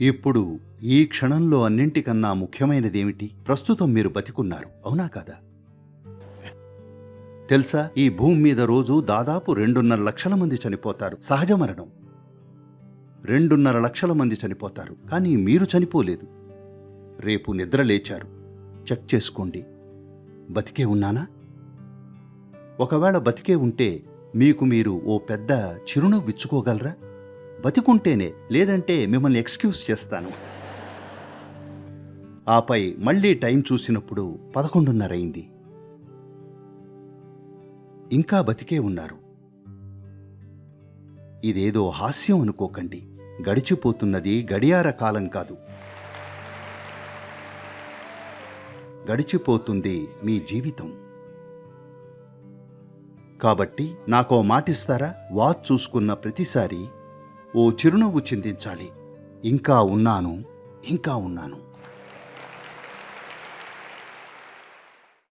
ఇప్పుడు ఈ క్షణంలో అన్నింటికన్నా ముఖ్యమైనదేమిటి? ప్రస్తుతం మీరు బతికున్నారు అవునా కాదా? తెలుసా ఈ భూమి మీద రోజు దాదాపు రెండున్నర లక్షల మంది చనిపోతారు. సహజ మరణం. రెండున్నర లక్షల మంది చనిపోతారు. కానీ మీరు చనిపోలేదు. రేపు నిద్ర లేచారు. చెక్ చేసుకోండి. బతికే ఉన్నానా? ఒకవేళ బతికే ఉంటే మీకు మీరు ఓ పెద్ద చిరునవ్వు ఇచ్చుకోగలరా? బతికుంటేనే లేదంటే మిమ్మల్ని ఎక్స్క్యూజ్ చేస్తాను. ఆపై మళ్ళీ టైం చూసినప్పుడు పదకొండున్నరైంది ఇంకా బతికే ఉన్నారు. ఇదేదో హాస్యం అనుకోకండి. గడిచిపోతున్నది గడియార కాలం కాదు. గడిచిపోతుంది మీ జీవితం. కాబట్టి నాకో మాటిస్తారా? వాచ్ చూసుకున్న ప్రతిసారి ఓ చిరునవ్వు చిందించాలి. ఇంకా ఉన్నాను ఇంకా ఉన్నాను.